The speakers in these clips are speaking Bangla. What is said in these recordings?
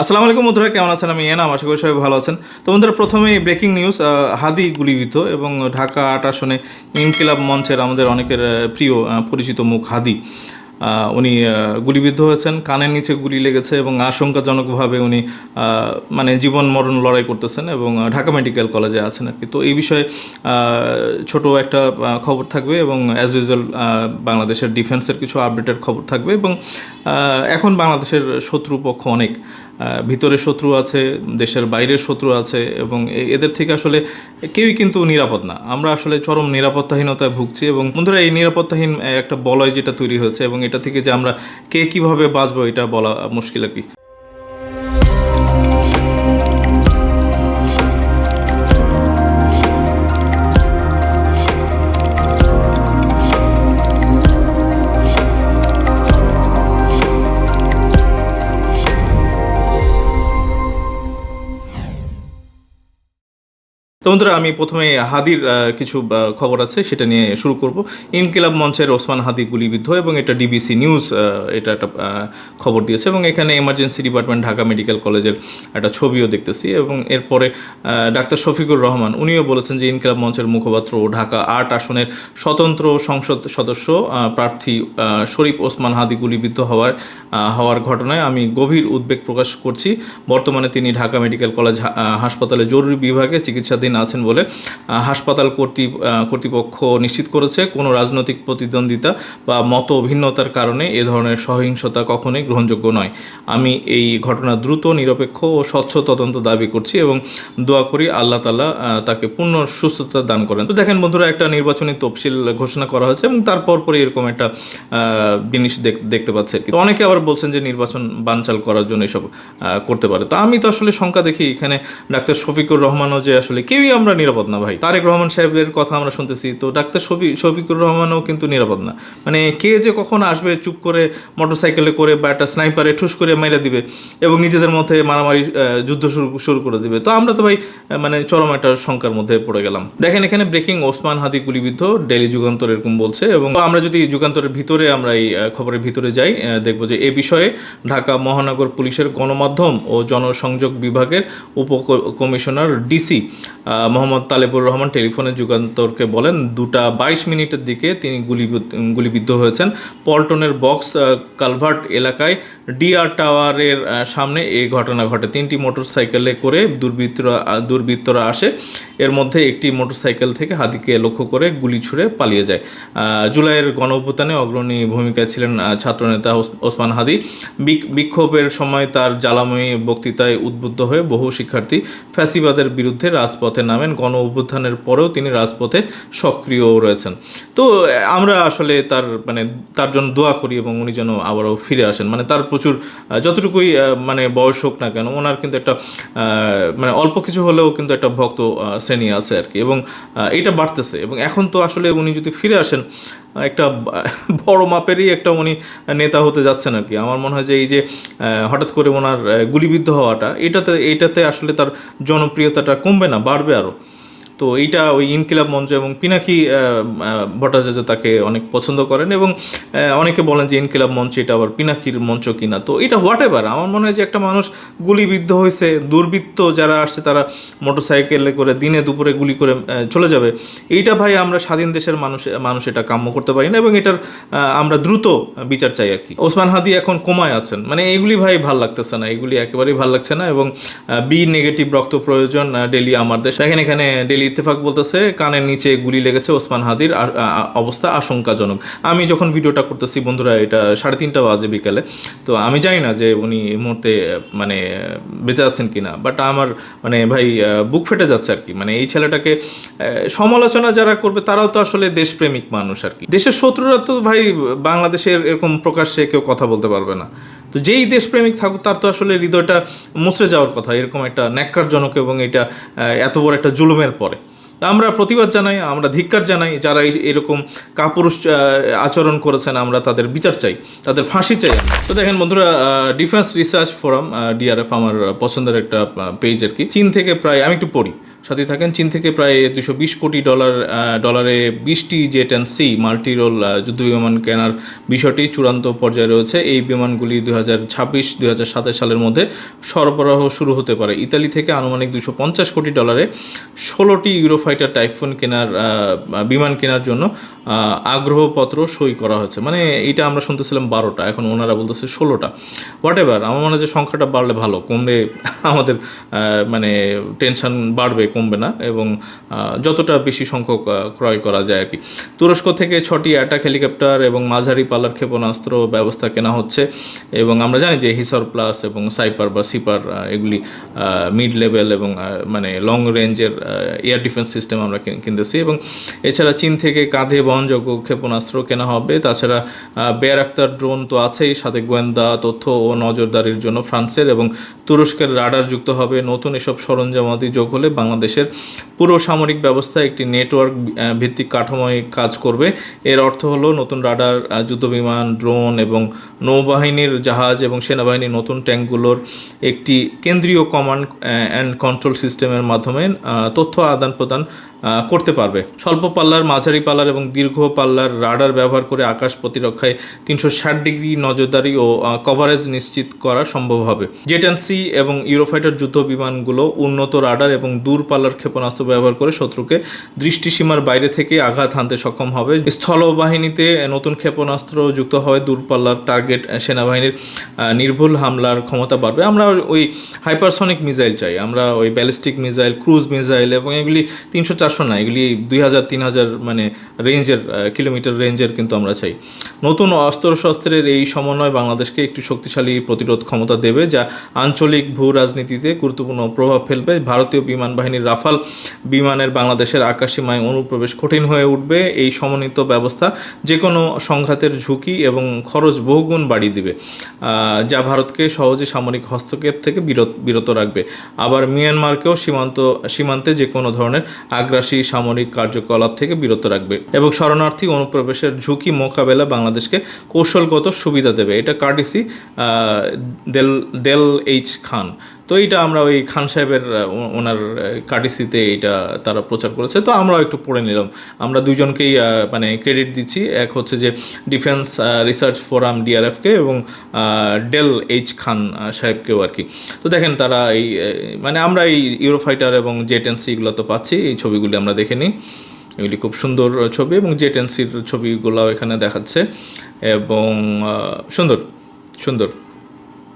আসসালামু আলাইকুম বন্ধুরা, কেমন আছেন? আমি এনাম আশা করি সবাই ভালো আছেন। তো বন্ধুরা, প্রথমে ব্রেকিং নিউজ হাদি গুলিবিদ্ধ এবং ঢাকা আট আসনে ইনকিলাব মঞ্চের আমাদের অনেকের প্রিয় পরিচিত মুখ হাদি। উনি গুলিবিদ্ধ হয়েছেন, কানের নিচে গুলি লেগেছে এবং আশঙ্কাজনকভাবে উনি মানে জীবন মরণ লড়াই করতেছেন এবং ঢাকা মেডিকেল কলেজে আছেন আর কি। তো এই বিষয়ে ছোট একটা খবর থাকবে এবং অ্যাজ ইউজুয়াল বাংলাদেশের ডিফেন্সের কিছু আপডেটের খবর থাকবে এবং এখন বাংলাদেশের শত্রুপক্ষ অনেক। ভিতরে শত্রু আছে, দেশের বাইরের শত্রু আছে এবং এদের থেকে আসলে কেউই কিন্তু নিরাপদ না। আমরা আসলে চরম নিরাপত্তাহীনতায় ভুগছি এবং বন্ধুরা, এই নিরাপত্তাহীন একটা বলয় যেটা তৈরি হয়েছে এবং এটা থেকে যে আমরা কে কীভাবে বাঁচবো, এটা বলা মুশকিল আর কি। তো বন্ধুরা, আমি প্রথমে হাদির কিছু খবর আছে, সেটা নিয়ে শুরু করব। ইনকিলাব মঞ্চের ওসমান হাদি গুলিবিদ্ধ এবং এটা ডিবিসি নিউজ এটা একটা খবর দিয়েছে এবং এখানে এমার্জেন্সি ডিপার্টমেন্ট ঢাকা মেডিকেল কলেজের একটা ছবিও দেখতেছি এবং এরপরে ডাক্তার শফিকুর রহমান, উনিও বলেছেন যে ইনকিলাব মঞ্চের মুখপাত্র ও ঢাকা আট আসনের স্বতন্ত্র সংসদ সদস্য প্রার্থী শরীফ ওসমান হাদি গুলিবিদ্ধ হওয়ার হওয়ার ঘটনায় আমি গভীর উদ্বেগ প্রকাশ করছি। বর্তমানে তিনি ঢাকা মেডিকেল কলেজ হাসপাতালে জরুরি বিভাগে চিকিৎসাধীন আছেন বলে হাসপাতাল কর্তৃ কর্তৃপক্ষ নিশ্চিত করেছে। কোনো রাজনৈতিক প্রতিদ্বন্দ্বিতা বা মত ভিন্নতার কারণে এ ধরনের সহিংসতা কখনোই গ্রহণযোগ্য নয়। আমি এই ঘটনা দ্রুত, নিরপেক্ষ ও স্বচ্ছ তদন্ত দাবি করছি এবং দোয়া করি আল্লাহ তালা তাকে পূর্ণ সুস্থতা দান করেন। তো দেখেন বন্ধুরা, একটা নির্বাচনী তফসিল ঘোষণা করা হয়েছে এবং তারপর পরে এরকম একটা জিনিস দেখ- দেখতে পাচ্ছে। অনেকে আবার বলছেন যে নির্বাচন বানচাল করার জন্য এসব করতে পারে। তো আমি তো আসলে শঙ্কা দেখি এখানে ডাক্তার শফিকুর রহমানও যে আসলে কেউই আমরা নিরাপদ না ভাই। তারেক রহমান সাহেবের কথা আমরা শুনতেছি। তো ডাক্তার শফি শফিকুর রহমানও কিন্তু নিরাপদ না। মানে কে যে কখন আসবে চুপ করে মোটরসাইকেলে করে বা একটা স্নাইপারে ঠুস করে মেরে দিবে এবং নিজেদের মধ্যে মারামারি যুদ্ধ শুরু শুরু করে দিবে। তো আমরা তো ভাই মানে চরম একটা শঙ্কার মধ্যে পড়ে গেলাম। দেখেন এখানে ব্রেকিং ওসমান হাদি গুলিবিদ্ধ ডেলি যুগান্তর এরকম বলছে এবং আমরা যদি যুগান্তরের ভিতরে আমরা এই খবরের ভিতরে যাই দেখব যে এ বিষয়ে ঢাকা মহানগর পুলিশের গণমাধ্যম ও জনসংযোগ বিভাগের উপ কমিশনার ডিসি মোহাম্মদ তালেবুর রহমান টেলিফোনে যুগান্তরকে বলেন, দুটা বাইশ মিনিটের দিকে তিনি গুলিবিদ্ধ গুলিবিদ্ধ হয়েছেন। পল্টনের বক্স কালভার্ট এলাকায় ডিআর টাওয়ারের সামনে এই ঘটনা ঘটে। তিনটি মোটরসাইকেলে করে দুর্বৃত্তরা দুর্বৃত্তরা আসে। এর মধ্যে একটি মোটরসাইকেল থেকে হাদিকে লক্ষ্য করে গুলি ছুড়ে পালিয়ে যায়। জুলাইয়ের গণ অগ্রণী ভূমিকায় ছিলেন ছাত্রনেতা ওসমান হাদি। বিক- বিক্ষোভের সময় তার জ্বালাময়ী বক্তৃতায় উদ্বুদ্ধ হয়ে বহু শিক্ষার্থী ফ্যাসিবাদের বিরুদ্ধে রাজপথে নামেন, গণ অভ্যুত্থানের পরেও তিনি রাজপথে সক্রিয় রয়েছেন। তো, আমরা আসলে তার মানে তার জন্য দোয়া করি এবং উনি যেন আবারও ফিরে আসেন। মানে তার প্রচুর যতটুকুই মানে বয়স হোক না কেন, ওনার কিন্তু একটা মানে অল্প কিছু হলেও কিন্তু একটা ভক্ত শ্রেণি আছে আর কি। এবং এটা বাড়তেছে। এবং এখন তো আসলে উনি যদি ফিরে আসেন একটা বড় মাপেরই একটা উনি নেতা হতে যাচ্ছেন আর কি। আমার মনে হয় যে এই যে হঠাৎ করে ওনার গুলিবিদ্ধ হওয়াটা, এটাতে এটাতে আসলে তার জনপ্রিয়তাটা কমবে না, বাড়বে আরও তো এইটা ওই ইনকিলাব মঞ্চ এবং পিনাকি ভট্টাচার্য তাকে অনেক পছন্দ করেন এবং অনেকে বলেন যে ইনকিলাব মঞ্চ এটা আবার পিনাকির মঞ্চ কিনা। তো এটা হোয়াট এভার আমার মনে হয় যে একটা মানুষ গুলিবিদ্ধ হয়েছে, দুর্বৃত্ত যারা আসছে তারা মোটরসাইকেলে করে দিনে দুপুরে গুলি করে চলে যাবে। এইটা ভাই আমরা স্বাধীন দেশের মানুষ মানুষ এটা কাম্য করতে পারি না এবং এটার আমরা দ্রুত বিচার চাই আর কি। ওসমান হাদি এখন কোমায় আছেন। মানে এইগুলি ভাই ভালো লাগতেছে না, এগুলি একেবারেই ভালো লাগছে না এবং বি নেগেটিভ রক্ত প্রয়োজন ডেলি আমার দেশ। দেখেন এখানে ডেলি ইত্তেফাক বলতেছে, কানের নিচে গুলি লেগেছে ওসমান হাদির অবস্থা আশঙ্কাজনক। আমি যখন ভিডিওটা করতেছি, বন্ধুরা, এটা সাড়ে তিনটা বাজে বিকালে। তো আমি জানি না যে উনি এই মুহূর্তে মানে বেঁচে আছেন কিনা বাট আমার মানে ভাই বুক ফেটে যাচ্ছে আর কি। মানে এই ছেলেটাকে সমালোচনা যারা করবে, তারাও তো আসলে দেশপ্রেমিক মানুষ আর কি। দেশের শত্রুরা তো ভাই, বাংলাদেশের এরকম প্রকাশ্যে কেউ কথা বলতে পারবে না। তো যেই দেশপ্রেমিক থাকুক, তার তো আসলে হৃদয়টা মুচড়ে যাওয়ার কথা। এরকম একটা ন্যাক্কারজনক এবং এটা এত বড় একটা জুলুমের পরে। আমরা প্রতিবাদ জানাই, আমরা ধিক্কার জানাই, যারা এরকম কাপুরুষ আচরণ করেছেন, আমরা তাদের বিচার চাই, তাদের ফাঁসি চাই তো দেখেন বন্ধুরা ডিফেন্স রিসার্চ ফোরাম ডিআরএফ আমার পছন্দের একটা পেজ আর কি। চীন থেকে প্রায়, আমি একটু পড়ি। সাথে থাকেন। চীন থেকে প্রায় দুশো বিশ কোটি ডলার ডলারে বিশটি জেট অ্যান্ড সি মাল্টিরোল যুদ্ধ বিমান কেনার বিষয়টি চূড়ান্ত পর্যায়ে রয়েছে। এই বিমানগুলি দুই হাজার ছাব্বিশ, দুই হাজার সালের মধ্যে সরবরাহ শুরু হতে পারে। ইতালি থেকে আনুমানিক দুশো পঞ্চাশ কোটি ডলারে ষোলোটি ইউরোফাইটার টাইফুন কেনার বিমান কেনার জন্য আগ্রহপত্র সই করা হয়েছে। মানে এটা আমরা শুনতেছিলাম বারোটা, এখন ওনারা বলতেছে ষোলোটা। হোয়াট এভার আমার মনে হয় যে সংখ্যাটা বাড়লে ভালো, কমলে আমাদের মানে টেনশন বাড়বে কমবে না এবং যতটা বেশি সংখ্যক ক্রয় করা যায় আর কি। তুরস্ক থেকে ছটি অ্যাটাক হেলিকপ্টার এবং মাঝারি পালার ক্ষেপণাস্ত্র ব্যবস্থা কেনা হচ্ছে এবং আমরা জানি যে হিসর প্লাস এবং সাইপার বা সিপার এগুলি মিড লেভেল এবং মানে লং রেঞ্জের এয়ার ডিফেন্স সিস্টেম আমরা কিনতেছি এবং এছাড়া চীন থেকে কাঁধে বহনযোগ্য ক্ষেপণাস্ত্র কেনা হবে। তাছাড়া বেয়ার আক্তার ড্রোন তো আছেই, সাথে গোয়েন্দা তথ্য ও নজরদারির জন্য ফ্রান্সের এবং তুরস্কের রাডার যুক্ত হবে। নতুন এসব সরঞ্জামাদি যোগ হলে বাংলাদেশের পুরো সামরিক ব্যবস্থা একটি নেটওয়ার্ক ভিত্তিক কাঠামোয় কাজ করবে। এর অর্থ হলো নতুন রাডার যুদ্ধবিমান, ড্রোন এবং নৌবাহিনীর জাহাজ এবং সেনাবাহিনীর নতুন ট্যাঙ্কগুলোর একটি কেন্দ্রীয় কমান্ড অ্যান্ড কন্ট্রোল সিস্টেমের মাধ্যমে তথ্য আদান প্রদান করতে পারবে। স্বল্প পাল্লার, মাঝারি পাল্লার এবং দীর্ঘ পাল্লার রাডার ব্যবহার করে আকাশ প্রতিরক্ষায় তিনশো ষাট ডিগ্রি নজরদারি ও কভারেজ নিশ্চিত করা সম্ভব হবে। জেট অ্যান্ড সি এবং ইউরোফাইটার যুদ্ধ বিমানগুলো উন্নত রাডার এবং দূর পাল্লার ক্ষেপণাস্ত্র ব্যবহার করে শত্রুকে দৃষ্টিসীমার বাইরে থেকে আঘাত হানতে সক্ষম হবে। স্থলবাহিনীতে নতুন ক্ষেপণাস্ত্র যুক্ত হয় দূরপাল্লার টার্গেট সেনাবাহিনীর নির্ভুল হামলার ক্ষমতা বাড়বে। আমরা ওই হাইপারসনিক মিসাইল চাই। আমরা ওই ব্যালিস্টিক মিসাইল, ক্রুজ মিসাইল এবং এগুলি তিনশো চারশো না, এগুলি দুই হাজার, তিন হাজার মানে রেঞ্জের কিলোমিটার রেঞ্জের কিন্তু আমরা চাই। নতুন অস্ত্র শস্ত্রের এই সমন্বয় বাংলাদেশকে একটু শক্তিশালী প্রতিরোধ ক্ষমতা দেবে, যা আঞ্চলিক ভূ রাজনীতিতে গুরুত্বপূর্ণ প্রভাব ফেলবে। ভারতীয় বিমান বাহিনীর রাফাল বিমানের বাংলাদেশের আকাশসীমায় অনুপ্রবেশ কঠিন হয়ে উঠবে। এই সমন্বিত ব্যবস্থা যে কোনো সংঘাতের ঝুঁকি এবং খরচ বহুগুণ বাড়িয়ে দিবে যা ভারতকে সহজে সামরিক হস্তক্ষেপ থেকে বিরত বিরত রাখবে। আবার মিয়ানমারকেও সীমান্ত, সীমান্তে যে কোনো ধরনের আগ্রাসী সামরিক কার্যকলাপ থেকে বিরত রাখবে এবং শরণার্থী অনুপ্রবেশের ঝুঁকি মোকাবেলা বাংলাদেশকে কৌশলগত সুবিধা দেবে। এটা কার্ডিসি দেল দেল এইচ খান। তো এইটা আমরা ওই খান সাহেবের ওনার কার্ডিসিতে এটা তারা প্রচার করেছে। তো আমরাও একটু পড়ে নিলাম। আমরা দুজনকেই মানে ক্রেডিট দিচ্ছি। এক হচ্ছে যে ডিফেন্স রিসার্চ ফোরাম ডিআরএফকে এবং ডেল এইচ খান সাহেবকেও আর কি। তো দেখেন তারা এই মানে আমরা এই ইউরোফাইটার এবং জেটেন্সি এগুলো তো পাচ্ছি। এই ছবিগুলি আমরা দেখে নিই। এগুলি খুব সুন্দর ছবি এবং জেটেন্সির ছবিগুলো এখানে দেখাচ্ছে। এবং সুন্দর সুন্দর।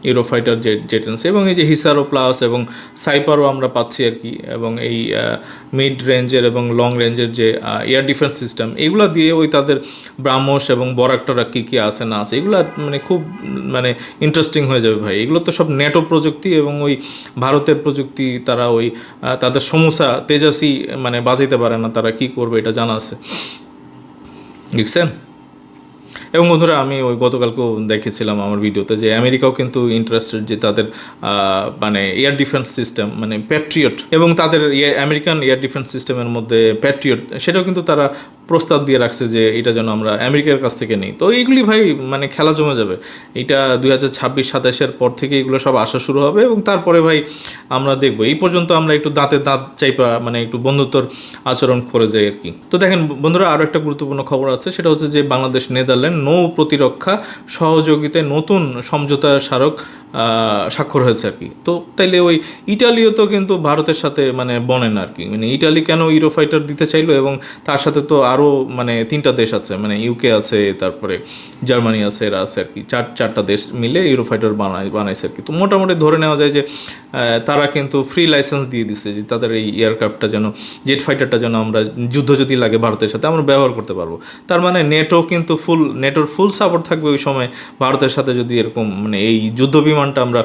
ইউরোফাইটার জেট জেটেন্সি এবং এই যে হিসারো প্লাস এবং সাইপারও আমরা পাচ্ছি আর কি, এবং এই মিড রেঞ্জের এবং লং রেঞ্জের যে এয়ার ডিফেন্স সিস্টেম এগুলো দিয়ে ওই তাদের ব্রাহ্মস এবং বরাকটারা কী কী আছে, না আছে, এগুলো মানে খুব মানে ইন্টারেস্টিং হয়ে যাবে ভাই। এগুলো তো সব নেটো প্রযুক্তি এবং ওই ভারতের প্রযুক্তি, তারা ওই তাদের সমস্যা তেজাসি মানে বাজাইতে পারে না, তারা কি করবে এটা জানা আছে। দেখছেন? এবং বন্ধুরা, আমি ওই গতকালকেও দেখেছিলাম আমার ভিডিওতে যে আমেরিকাও কিন্তু ইন্টারেস্টেড যে তাদের মানে এয়ার ডিফেন্স সিস্টেম মানে প্যাট্রিয়ট এবং তাদের আমেরিকান এয়ার ডিফেন্স সিস্টেমের মধ্যে প্যাট্রিয়ট সেটাও কিন্তু তারা প্রস্তাব দিয়ে রাখছে যে এটা যেন আমরা আমেরিকার কাছ থেকে নিই। তো এইগুলি ভাই মানে খেলা জমে যাবে। এটা দুই হাজার ছাব্বিশ, সাতাশের পর থেকে এগুলো সব আসা শুরু হবে এবং তারপরে ভাই আমরা দেখব। এই পর্যন্ত আমরা একটু দাঁতে দাঁত চাইপা মানে একটু বন্ধুত্বর আচরণ করে যাই আর কি। তো দেখেন বন্ধুরা আরও একটা গুরুত্বপূর্ণ খবর আছে, সেটা হচ্ছে যে বাংলাদেশ, নেদারল্যান্ড নৌ প্রতিরক্ষা সহযোগিতায় নতুন সমঝোতা স্মারক স্বাক্ষর হয়েছে আর কি। তো তাইলে ওই ইটালিও তো কিন্তু ভারতের সাথে মানে বনেন আর কি। মানে ইটালি কেন ইউরোফাইটার দিতে চাইলো এবং তার সাথে তো আরও মানে তিনটা দেশ আছে মানে ইউকে আছে, তারপরে জার্মানি আছে, এরা আছে আর কি। চার, চারটা দেশ মিলে ইউরোফাইটার বানায়, বানাইছে আর কি। তো মোটামুটি ধরে নেওয়া যায় যে তারা কিন্তু ফ্রি লাইসেন্স দিয়ে দিচ্ছে যে তাদের এই এয়ারক্রাফটটা যেন জেট ফাইটারটা যেন আমরা যুদ্ধ যদি লাগে ভারতের সাথে, আমরা ব্যবহার করতে পারব। তার মানে নেটো কিন্তু ফুল নেটোর ফুল সাপোর্ট থাকবে ওই সময় ভারতের সাথে যদি এরকম মানে এই যুদ্ধ বিমানটা আমরা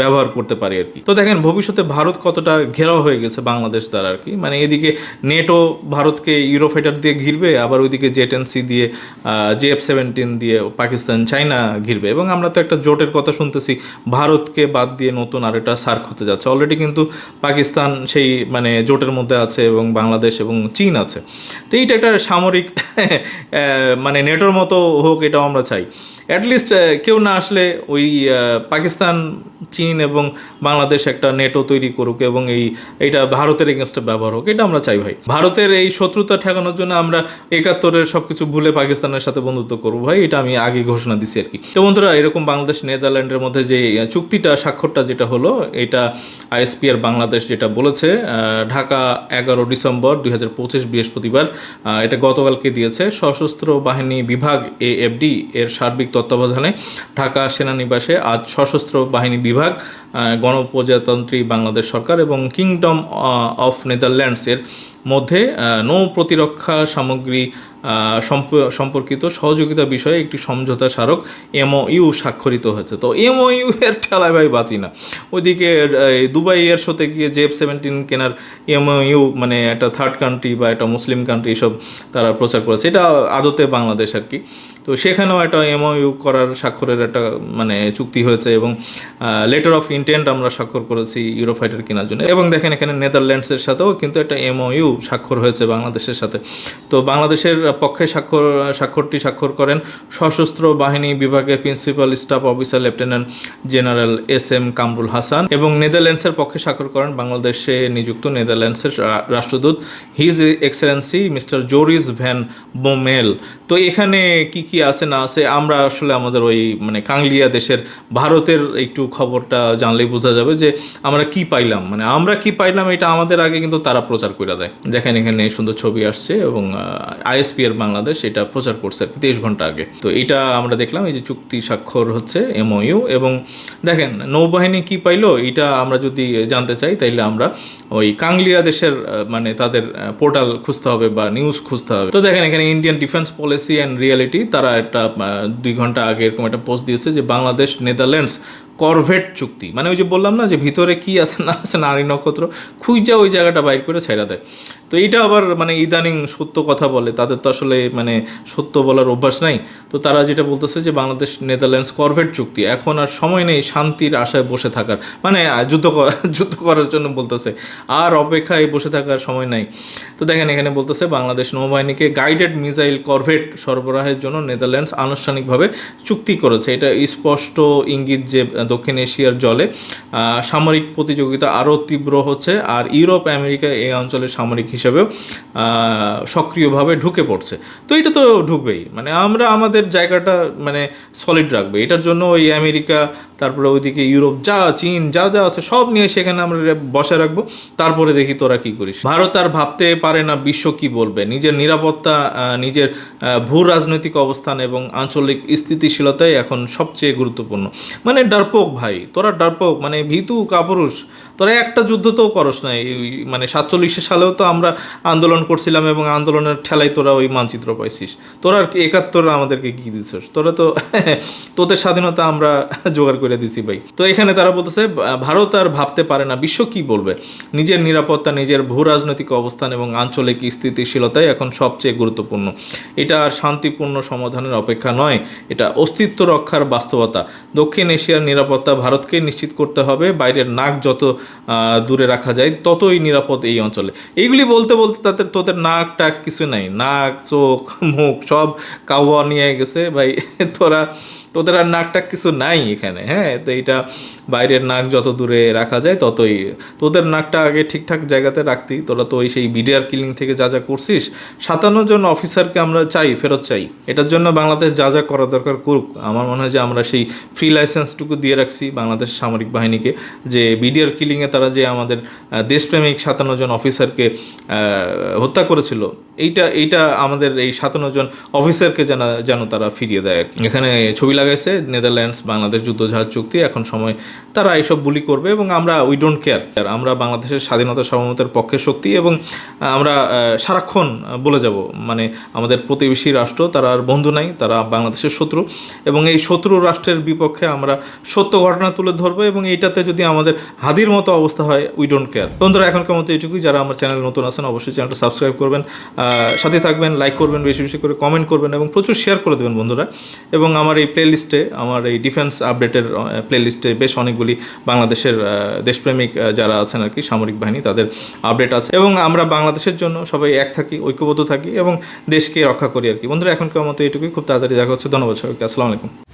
ব্যবহার করতে পারি আর কি। তো দেখেন, ভবিষ্যতে ভারত কতটা ঘেরাও হয়ে গেছে বাংলাদেশ দ্বারা আর কি। মানে এদিকে নেটো ভারতকে ইউরোফাইটার দিয়ে ঘিরবে, আবার ওইদিকে জেট এন সি দিয়ে জে এফ সেভেন্টিন দিয়ে পাকিস্তান চাইনা ঘিরবে। এবং আমরা তো একটা জোটের কথা শুনতেছি, ভারতকে বাদ দিয়ে নতুন আর একটা সার্ক হতে যাচ্ছে। অলরেডি কিন্তু পাকিস্তান সেই মানে জোটের মধ্যে আছে এবং বাংলাদেশ এবং চীন আছে। তো এইটা একটা সামরিক মানে নেটোর মতো হোক এটাও আমরা চাই। অ্যাটলিস্ট কেউ না আসলে ওই পাকিস্তান, চীন এবং বাংলাদেশ একটা নেটো তৈরি করুক এবং এই এইটা ভারতের এগেনস্টে ব্যবহার হোক, এটা আমরা চাই ভাই। ভারতের এই শত্রুতা ঠেকানোর জন্য আমরা একাত্তরের সব কিছু ভুলে পাকিস্তানের সাথে বন্ধুত্ব করব ভাই, এটা আমি আগে ঘোষণা দিছি আর কি। তো বন্ধুরা, এরকম বাংলাদেশ, নেদারল্যান্ডের মধ্যে যে চুক্তিটা, স্বাক্ষরটা যেটা হলো, এটা আইএসপি আর বাংলাদেশ যেটা বলেছে ঢাকা এগারো ডিসেম্বর দুই হাজার পঁচিশ বৃহস্পতিবার এটা গতকালকে দিয়েছে। সশস্ত্র বাহিনী বিভাগ এএফডি এর সার্বিক তত্ত্বাবধানে ঢাকা সেনানিবাসে আজ সশস্ত্র বাহিনী বিভাগ গণপ্রজাতন্ত্রী বাংলাদেশ সরকার এবং কিংডম অফ নেদারল্যান্ডসের মধ্যে নৌ প্রতিরক্ষা সামগ্রী সম্প- সম্পর্কিত সহযোগিতা বিষয়ে একটি সমঝোতা স্মারক এমওইউ স্বাক্ষরিত হয়েছে। তো এমওইউ এর ঠেলায় ভাই বাঁচি না। ওইদিকে দুবাই এর সাথে গিয়ে জেফ সেভেন্টিন কেনার এমওইউ মানে একটা থার্ড কান্ট্রি বা একটা মুসলিম কান্ট্রি এসব তারা প্রচার করেছে। এটা আদতে বাংলাদেশ আর কি। তো সেখানেও একটা এমওইউ করার স্বাক্ষরের একটা মানে চুক্তি হয়েছে এবং লেটার অফ ইন্টেন্ট আমরা স্বাক্ষর করেছি ইউরোফাইটার কেনার জন্য। এবং দেখেন এখানে নেদারল্যান্ডসের সাথেও কিন্তু একটা এমওইউ স্বাক্ষর হয়েছে বাংলাদেশের সাথে। তো বাংলাদেশের পক্ষে স্বাক্ষর, স্বাক্ষরটি স্বাক্ষর করেন সশস্ত্র বাহিনী বিভাগের principal staff officer lieutenant general S M Kamrul Hasan এবং নেদারল্যান্ডসের পক্ষে স্বাক্ষর করেন বাংলাদেশে নিযুক্ত নেদারল্যান্ডসের রাষ্ট্রদূত his excellency mister Joris van Bommel. তো এখানে কি কি আছে, না আছে, আমরা আসলে আমাদের ওই মানে কাংলিয়া দেশের ভারতের একটু খবরটা জানলেই বোঝা যাবে যে আমরা কি পাইলাম। মানে আমরা কি পাইলাম এটা আমাদের আগে কিন্তু তারা প্রচার করে দেয়। দেখেন এখানে সুন্দর ছবি আসছে এবং আইএসপি এর বাংলাদেশ এটা প্রচার করছে আর কি তেইশ ঘণ্টা আগে। তো এটা আমরা দেখলাম, এই যে চুক্তি স্বাক্ষর হচ্ছে এমওইউ এবং দেখেন নৌবাহিনী কি পাইলো, এটা আমরা যদি জানতে চাই তাইলে আমরা ওই কাংলিয়া দেশের মানে তাদের পোর্টাল খুঁজতে হবে বা নিউজ খুঁজতে হবে। তো দেখেন এখানে Indian defence policy and reality তারা একটা দুই ঘণ্টা আগে এরকম একটা পোস্ট দিয়েছে যে বাংলাদেশ নেদারল্যান্ডস করভেট চুক্তি। মানে ওই যে বললাম না যে ভিতরে কি আছে, না আছে, নারী নক্ষত্র, খুঁজা ওই জায়গাটা বাইর করে ছেড়া দেয়। তো এইটা আবার মানে ইদানিং সত্য কথা বলে, তাদের তো আসলে মানে সত্য বলার অভ্যাস নাই। তো তারা যেটা বলতেছে যে বাংলাদেশ, নেদারল্যান্ডস করভেট চুক্তি, এখন আর সময় নেই শান্তির আশায় বসে থাকার। মানে যুদ্ধ যুদ্ধ করার জন্য বলতেছে, আর অপেক্ষায় বসে থাকার সময় নাই। তো দেখেন এখানে বলতেছে, বাংলাদেশ নৌবাহিনীকে গাইডেড মিসাইল করভেট সরবরাহের জন্য নেদারল্যান্ডস আনুষ্ঠানিকভাবে চুক্তি করেছে। এটা স্পষ্ট ইঙ্গিত যে দক্ষিণ এশিয়ার জলে সামরিক প্রতিযোগিতা আরও তীব্র হচ্ছে আর ইউরোপ, আমেরিকা এই অঞ্চলের সামরিক হিসেবেও সক্রিয়ভাবে ঢুকে পড়ছে। তো এটা তো ঢুকবেই। মানে আমরা আমাদের জায়গাটা মানে সলিড রাখবে। এটার জন্য ওই আমেরিকা, তারপরে ওইদিকে ইউরোপ যা চীন, যা যা আছে সব নিয়ে সেখানে আমরা বসে রাখব। তারপরে দেখি তোরা কি করিস। ভারত আর ভাবতে পারে না বিশ্ব কি বলবে। নিজের নিরাপত্তা নিজের ভূ রাজনৈতিক অবস্থান এবং আঞ্চলিক স্থিতিশীলতাই এখন সবচেয়ে গুরুত্বপূর্ণ। মানে ডারপোক ভাই, তোরা ডারপোক মানে ভীতু কাপুরুষ, তোরা একটা যুদ্ধ তো করস না, এই মানে সাতচল্লিশে সালেও তো আমরা আন্দোলন করছিলাম এবং আন্দোলনের ঠেলায় তোরা ওই মানচিত্র পাইছিস। তোরা আর কি একাত্তর আমাদেরকে কি দিছিস? তোরা তো তোদের স্বাধীনতা আমরা জোগাড় করে দিছি ভাই। তো এখানে তারা বলতেছে ভারত আর ভাবতে পারে না, বিশ্ব কি বলবে? নিজের নিরাপত্তা, নিজের ভূ রাজনৈতিক অবস্থান এবং আঞ্চলিক স্থিতিশীলতাই এখন সবচেয়ে গুরুত্বপূর্ণ। এটা আর শান্তিপূর্ণ সমাধানের অপেক্ষা নয়, এটা অস্তিত্ব রক্ষার বাস্তবতা। দক্ষিণ এশিয়ার নিরাপত্তা ভারতকে নিশ্চিত করতে হবে, বাইরের নাক যত দূরে রাখা যায় ততই নিরাপদ এই অঞ্চলে। এইগুলি বলতে বলতে তাদের, তোদের নাক টাক কিছু নাই। নাক, চোখ, মুখ সব কাউয়া নিয়ে গেছে। ভাই, তোরা তোদের আর নাক টাক কিছু নাই এখানে হ্যাঁ? তো এইটা বাইরের নাক যত দূরে রাখা যায় ততই তোদের নাকটা আগে ঠিকঠাক জায়গাতে রাখতি। তোরা তো ওই সেই বিডিআর কিলিং থেকে যা যা করছিস, সাতান্ন জন অফিসারকে আমরা চাই, ফেরত চাই। এটার জন্য বাংলাদেশ যা যা করা দরকার করুক। আমার মনে হয় যে আমরা সেই ফ্রি লাইসেন্সটুকু দিয়ে রাখছি বাংলাদেশ সামরিক বাহিনীকে, যে বিডিআর কিলিংয়ে তারা যে আমাদের দেশপ্রেমিক সাতান্ন জন অফিসারকে হত্যা করেছিল, এইটা এইটা আমাদের এই সাতান্ন জন অফিসারকে যেন যেন তারা ফিরিয়ে দেয় আর কি। এখানে ছবি লাগাইছে নেদারল্যান্ডস, বাংলাদেশ যুদ্ধজাহাজ চুক্তি, এখন সময় তারা এইসব বুলি করবে এবং আমরা উই ডোন্ট কেয়ার আমরা বাংলাদেশের স্বাধীনতা সার্বভৌমত্বের পক্ষে শক্তি এবং আমরা সারাক্ষণ বলে যাব। মানে আমাদের প্রতিবেশী রাষ্ট্র, তারা আর বন্ধু নাই, তারা বাংলাদেশের শত্রু এবং এই শত্রু রাষ্ট্রের বিপক্ষে আমরা সত্য ঘটনা তুলে ধরবো এবং এইটাতে যদি আমাদের হাদির মতো অবস্থা হয় উই ডোন্ট কেয়ার বন্ধুরা এখনকার মতো এইটুকুই। যারা আমার চ্যানেল নতুন আছেন, অবশ্যই চ্যানেলটা সাবস্ক্রাইব করবেন সাথে থাকবেন লাইক করবেন, বেশি বেশি করে কমেন্ট করবেন এবং প্রচুর শেয়ার করে দেবেন বন্ধুরা। এবং আমার এই প্লে লিস্টে আমার এই ডিফেন্স আপডেটের প্লেলিস্টে বেশ অনেকগুলি বাংলাদেশের দেশপ্রেমিক যারা আছেন আর কি, সামরিক বাহিনী, তাদের আপডেট আছে। এবং আমরা বাংলাদেশের জন্য সবাই এক থাকি, ঐক্যবদ্ধ থাকি এবং দেশকে রক্ষা করি আর কি। বন্ধুরা, এখনকার মতো এটুকুই। খুব তাড়াতাড়ি দেখা হচ্ছে। ধন্যবাদ সবাইকে। আসসালামু আলাইকুম।